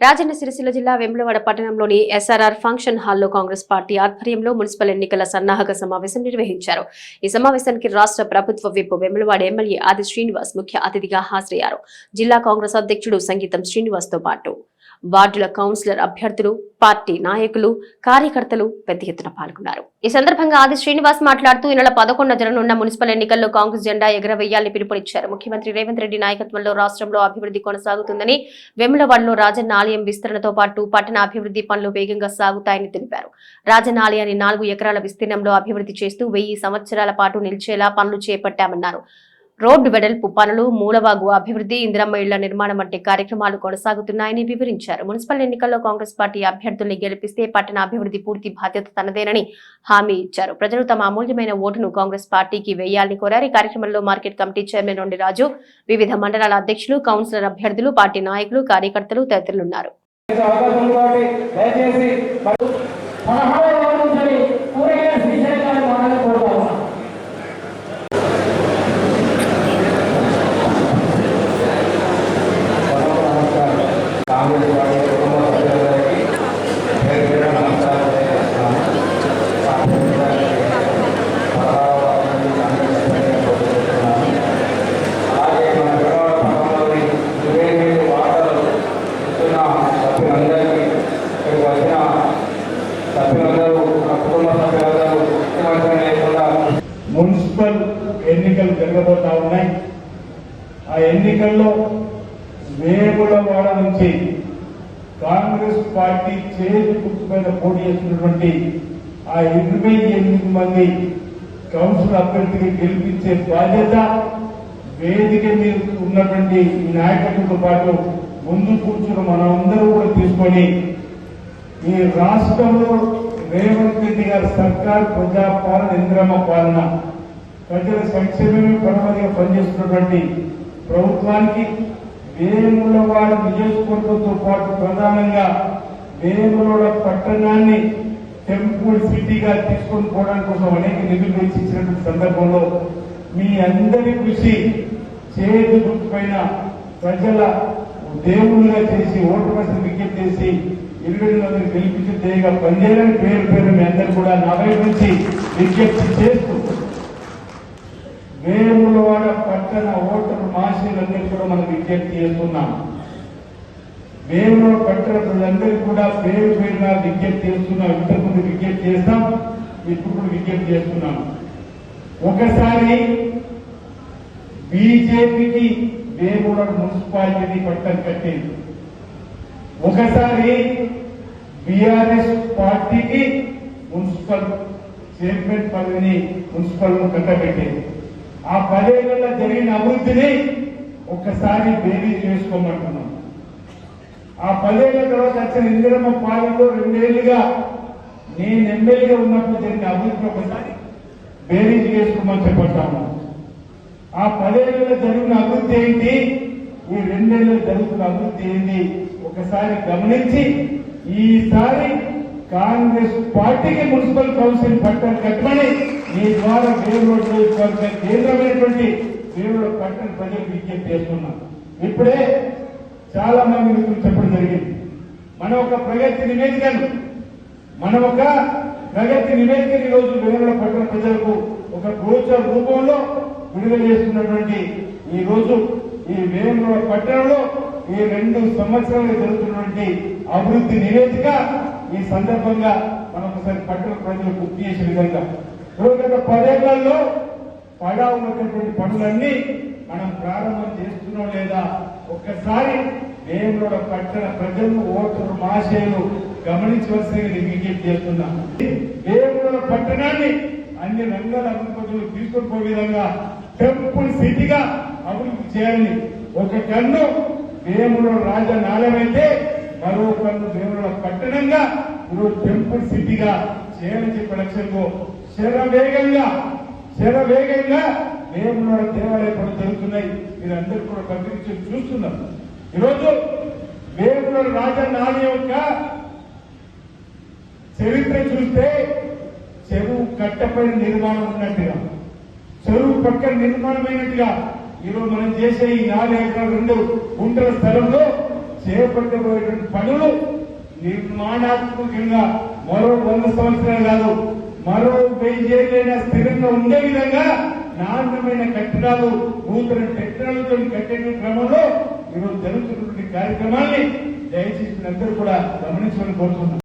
రాజన్న సిరిసిల్ల జిల్లా వెమ్లవాడ పట్టణంలోని SRR function హాల్లో కాంగ్రెస్ పార్టీ ఆధ్వర్యంలో మున్సిపల్ ఎన్నికల సన్నాహక సమావేశం నిర్వహించారు. ఈ సమావేశానికి రాష్ట్ర ప్రభుత్వ విప్ వెమ్లవాడ ఎమ్మెల్యే ఆది శ్రీనివాస్ ముఖ్య అతిథిగా హాజరయ్యారు. జిల్లా కాంగ్రెస్ అధ్యక్షుడు సంగీతం శ్రీనివాస్తో పాటు వార్డుల కౌన్సిలర్ అభ్యర్థులు పార్టీ నాయకులు కార్యకర్తలు పెద్ద ఎత్తున పాల్గొన్నారు. ఈ సందర్భంగా ఆది శ్రీనివాస్ మాట్లాడుతూ ఈ నెల పదకొండున జరగనున్న మున్సిపల్ ఎన్నికల్లో కాంగ్రెస్ జెండా ఎగరవేయాలని పిలుపునిచ్చారు. ముఖ్యమంత్రి రేవంత్ రెడ్డి నాయకత్వంలో రాష్ట్రంలో అభివృద్ధి కొనసాగుతుందని వెములవాడలో రాజన్న ఆలయం విస్తరణతో పాటు పట్టణ అభివృద్ధి పనులు వేగంగా సాగుతాయని తెలిపారు. రాజన్న ఆలయాన్ని నాలుగు ఎకరాల విస్తీర్ణంలో అభివృద్ధి చేస్తూ వెయ్యి సంవత్సరాల పాటు నిలిచేలా పనులు చేపట్టామన్నారు. రోడ్డు వెడల్పు పనులు మూలవాగు అభివృద్ధి ఇందిరమ్మ ఇళ్ళ నిర్మాణం వంటి కార్యక్రమాలు కొనసాగుతున్నాయని వివరించారు. మున్సిపల్ ఎన్నికల్లో కాంగ్రెస్ పార్టీ అభ్యర్థుల్ని గెలిపిస్తే పట్టణ అభివృద్ధి పూర్తి బాధ్యత తనదేనని హామీ ఇచ్చారు. ప్రజలు తమ అమూల్యమైన ఓటును కాంగ్రెస్ పార్టీకి వేయాలని కోరారు. ఈ కార్యక్రమంలో market committee chairman Rondi Raju వివిధ మండలాల అధ్యక్షులు కౌన్సిలర్ అభ్యర్థులు పార్టీ నాయకులు కార్యకర్తలు తదితరులున్నారు అవకాశం కాబట్టి దయచేసి మరి పదహారవ వార్డు నుంచి కూరగాయల శ్రీశైలం గారిని మాట్లాడి కోరుతా ఉన్నాం కాంగ్రెస్ పార్టీ కుటుంబ సభ్యులందరికీ పేరు పేరు నమస్కారం తెలియజేస్తున్నాను. పార్టీ పదహారవ వార్డు నుండి కాంగ్రెస్ పార్టీని కోరుకుంటున్నాను. అలాగే మన విజయవాడ పట్టణంలోని ఇరవై ఎనిమిది వార్డులు ఇస్తున్న సభ్యులందరికీ ఇక్కడికి వచ్చిన సభ్యులందరూ కుటుంబ సభ్యులందరూ ముఖ్యమంత్రి లేకుండా మున్సిపల్ ఎన్నికలు జరగబోతా ఉన్నాయి. ఆ ఎన్నికల్లో వేములవాడ నుంచి కాంగ్రెస్ పార్టీ చేతి గుర్తుపైన పోటీ చేస్తున్నటువంటి ఆ ఇరవై ఎనిమిది మంది కౌన్సిల్ అభ్యర్థిని గెలిపించే బాధ్యత వేదిక మీద ఉన్నటువంటి ఈ నాయకత్వంతో పాటు ముందు కూర్చున్న మనమందరూ కూడా తీసుకొని ఈ రాష్ట్రంలో రేవంత్ రెడ్డి గారి సర్కార్ ప్రజాపాలన ఇంద్రమ్మ పాలన. ప్రజల సంక్షేమమే పరమదిగా పనిచేస్తున్నటువంటి ప్రభుత్వానికి వేములవాడ నియోజకవర్గంతో పాటు ప్రధానంగా వేములవాడ పట్టణాన్ని టెంపుల్ సిటీగా తీసుకొని పోవడానికి కోసం అనేక నిధులు వెచ్చించినటువంటి సందర్భంలో మీ అందరి కృషి చేతి గుర్తుపైన ప్రజల దేవుళ్ళుగా చేసి ఓటు కోసం విజ్ఞప్తి చేసి ఇరవై పిలిపించి గెలిపించి ధ్యేయంగా పనిచేయాలని పేరు పేరు మీ అందరు కూడా నా వైపు నుంచి విజ్ఞప్తి చేస్తూ వేములవాడ పట్టణ ఓటరు మాషీలందరూ కూడా మనం విజ్ఞప్తి చేస్తున్నాం. వేములవాడ పట్టణ ప్రజలందరికీ కూడా పేరు పేరుగా విజ్ఞప్తి చేస్తున్నాం ఇంతకుముందు విజ్ఞప్తి చేస్తాం ఇప్పుడు కూడా విజ్ఞప్తి చేస్తున్నాం. ఒకసారి బీజేపీకి వేములవాడ మున్సిపాలిటీ పట్టం కట్టేది ఒకసారి బిఆర్ఎస్ పార్టీకి మున్సిపల్ చైర్మన్ పదవిని మున్సిపల్ కట్టబెట్టింది. ఆ పదేళ్ళ జరిగిన అభివృద్ధిని ఒక్కసారి బేరీ చేసుకోమంటున్నాం. ఆ పదేళ్ళ తర్వాత వచ్చిన ఇందిరమ్మ పాలనలో రెండేళ్ళుగా నేను ఎమ్మెల్యేగా ఉన్నప్పుడు జరిగిన అభివృద్ధి ఒకసారి బేరీజ్ చేసుకోమని చెప్పంటాము ఆ పదేళ్ళలో జరిగిన అభివృద్ధి ఏంటి? ఈ రెండేళ్ళు జరుగుతున్న అభివృద్ధి ఏంది ఒకసారి గమనించి ఈసారి కాంగ్రెస్ పార్టీకి మున్సిపల్ కౌన్సిల్ పట్టం కట్టమని మీ ద్వారా వేరులోడ్ కేంద్రమైనటువంటి వేరులోడ్ పట్టణ ప్రజలకు విజ్ఞప్తి చేస్తున్నాం. ఇప్పుడే చాలా మంది మిత్రులు చెప్పడం జరిగింది. మన ఒక ప్రగతి నివేదికను మన ఒక ప్రగతి నివేదిక ఈ రోజు వేరుల పట్టణ ప్రజలకు ఒక గోచర రూపంలో విడుదల చేస్తున్నటువంటి ఈ రోజు ఈ వేముల పట్టణంలో ఈ రెండు సంవత్సరాలు జరుగుతున్నటువంటి అభివృద్ధి నివేదిక ఈ సందర్భంగా మనం ఒకసారి పట్టణ ప్రజలు గుర్తు చేసే విధంగా. గత పదేళ్ళలో పడా ఉన్నటువంటి పనులన్నీ మనం ప్రారంభం చేస్తున్నాం లేదా ఒక్కసారి వేముల పట్టణ ప్రజలు ఓటరు మాషేలు గమనించవలసింది విజ్ఞప్తి చేస్తున్నా. వేముల పట్టణాన్ని అన్ని రంగాల అభివృద్ధి తీసుకొని పోయే విధంగా టెంపుల్ సిటీగా అభివృద్ధి చేయాలని ఒక కన్ను వేముల రాజనాలమైతే మరో కన్ను దేవుడు పట్టణంగా ఇప్పుడు టెంపుల్ సిటీగా చేయాలని చెప్పే లక్ష్యంలో శరవేగంగా శరవేగంగా వేముల దేవాలయ పనులు జరుగుతున్నాయి. మీరందరూ కూడా కనిపించి చూస్తున్నాం ఈరోజు వేముల రాజనాల యొక్క చరిత్ర చూస్తే చెరువు కట్టపైన నిర్మాణం ఉన్నట్టుగా చెరువు పక్కన నిర్మాణమైనట్టుగా ఈరోజు మనం చేసే ఈ నాలుగు ఎకరాల రెండు గుంటల స్థలంలో చేపట్టబోయేటువంటి పనులు నిర్మాణాత్మకంగా మరో వంద సంవత్సరాలు కాదు మరో వెయ్యి స్థిరంగా ఉండే విధంగా నాణ్యమైన కట్టడాలు నూతన టెక్నాలజీతో కట్టే క్రమంలో ఈరోజు జరుగుతున్నటువంటి కార్యక్రమాన్ని దయచేసి అందరూ కూడా గమనించమని కోరుతున్నాం.